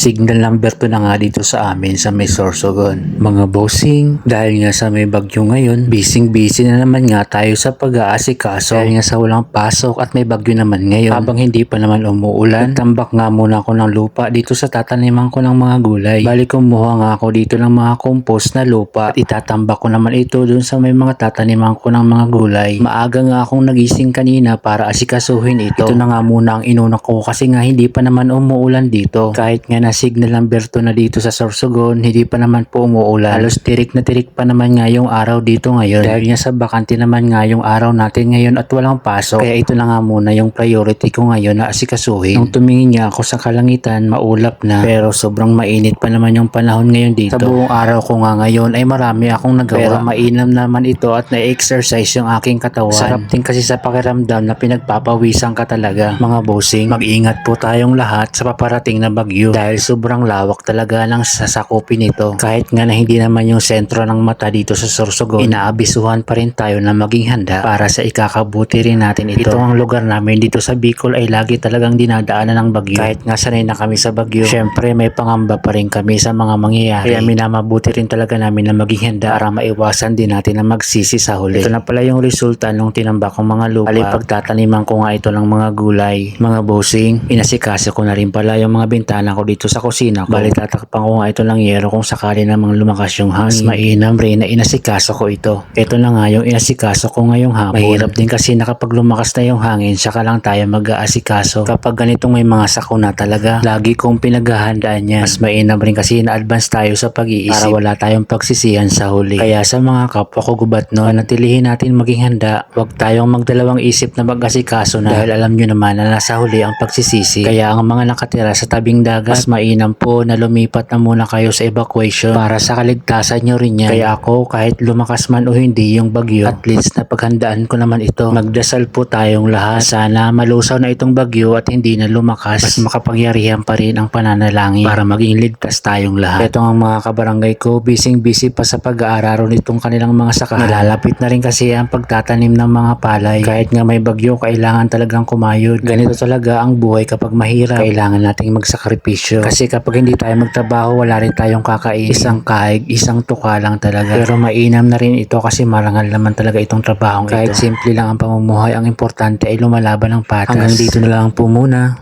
Signal number 2 na nga dito sa amin sa may Sorsogon. Mga bossing, dahil nga sa may bagyo ngayon, busy-busy na naman nga tayo sa pag-aasikaso. Dahil nga sa walang pasok at may bagyo naman ngayon. Habang hindi pa naman umuulan, tambak nga muna ako ng lupa dito sa tataniman ko ng mga gulay. Bali kumuha nga ako dito ng mga compost na lupa at itatambak ko naman ito dun sa may mga tataniman ko ng mga gulay. Maaga nga akong nagising kanina para asikasuhin ito. Ito na nga muna ang inuna ko kasi nga hindi pa naman umuulan dito. Kahit nga na signal number 2 na dito sa Sorsogon, hindi pa naman po umuulan. Halos tirik na tirik pa naman nga yung araw dito ngayon. Dahil nga sa bakante naman nga yung araw natin ngayon at walang pasok. Kaya ito na nga muna yung priority ko ngayon na asikasuhin. Nung tumingin nga ako sa kalangitan, maulap na. Pero sobrang mainit pa naman yung panahon ngayon dito. Sa buong araw ko nga ngayon ay marami akong nagawa. Pero mainam naman ito at na-exercise yung aking katawan. Sarap din kasi sa pakiramdam na pinagpapawisan ka talaga. Mga bossing, mag-ingat po tayong lahat sa paparating na bagyo. Dahil sobrang lawak talaga ng sasakupin nito. Kahit nga na hindi naman yung sentro ng mata dito sa Sorsogon, inaabisuhan pa rin tayo na maging handa para sa ikakabuti rin natin ito. Ito ang lugar namin dito sa Bicol ay lagi talagang dinadaanan ng bagyo. Kahit nga sanay na kami sa bagyo, syempre may pangamba pa rin kami sa mga mangyayari. Kaya minamabuti rin talaga namin na maging handa para maiwasan din natin na magsisi sa huli. Ito na pala yung resulta nung tinambak kong mga lupa. Ali pagtataniman ko nga ito ng mga gulay, mga bossing. Inasikaso ko na rin pala yung mga bintana ko dito sa kusina ko. Bali tatakpan ko nga ito ng yero kung sakali namang lumakas yung hangin. Mas mainam rin na inasikaso ko ito. Ito na nga yung inasikaso ko ngayong hapon. Mahirap din kasi na kapag lumakas na yung hangin, saka lang tayo mag-aasikaso. Kapag ganitong may mga sakuna talaga, lagi kong pinaghahandaan yan. Mas mainam rin kasi na-advance tayo sa pag-iisip para wala tayong pagsisihan sa huli. Kaya sa mga kapwa ko gubat no, natilihin natin maging handa. Huwag tayong magdalawang isip na mag-asikaso na dahil alam nyo naman na nasa huli ang pagsisisi. Kaya ang mga nakatira sa tabing dagat, mas mainam po na lumipat na muna kayo sa evacuation para sa kaligtasan nyo rin yan. Kaya ako kahit lumakas man o hindi yung bagyo, at least na paghandaan ko naman ito. Magdasal po tayong lahat. Sana malusaw na itong bagyo at hindi na lumakas. Mas makapangyarihan pa rin ang pananalangin para maging ligtas tayong lahat. Ito ang mga kabarangay ko, busy-busy pa sa pag-aararo nitong kanilang mga sakahan. Nalalapit na rin kasi ang pagtatanim ng mga palay. Kahit nga may bagyo, kailangan talagang kumayod. Ganito talaga ang buhay kapag mahirap. Kailangan nating magsakripisyo. Kasi kapag hindi tayo magtrabaho, wala rin tayong kakain. Isang kahig, isang tuka lang talaga. Pero mainam na rin ito kasi marangal naman talaga itong trabaho Kahit simple lang ang pamumuhay, ang importante ay lumalaban ng patas. Hanggang dito na lang po muna.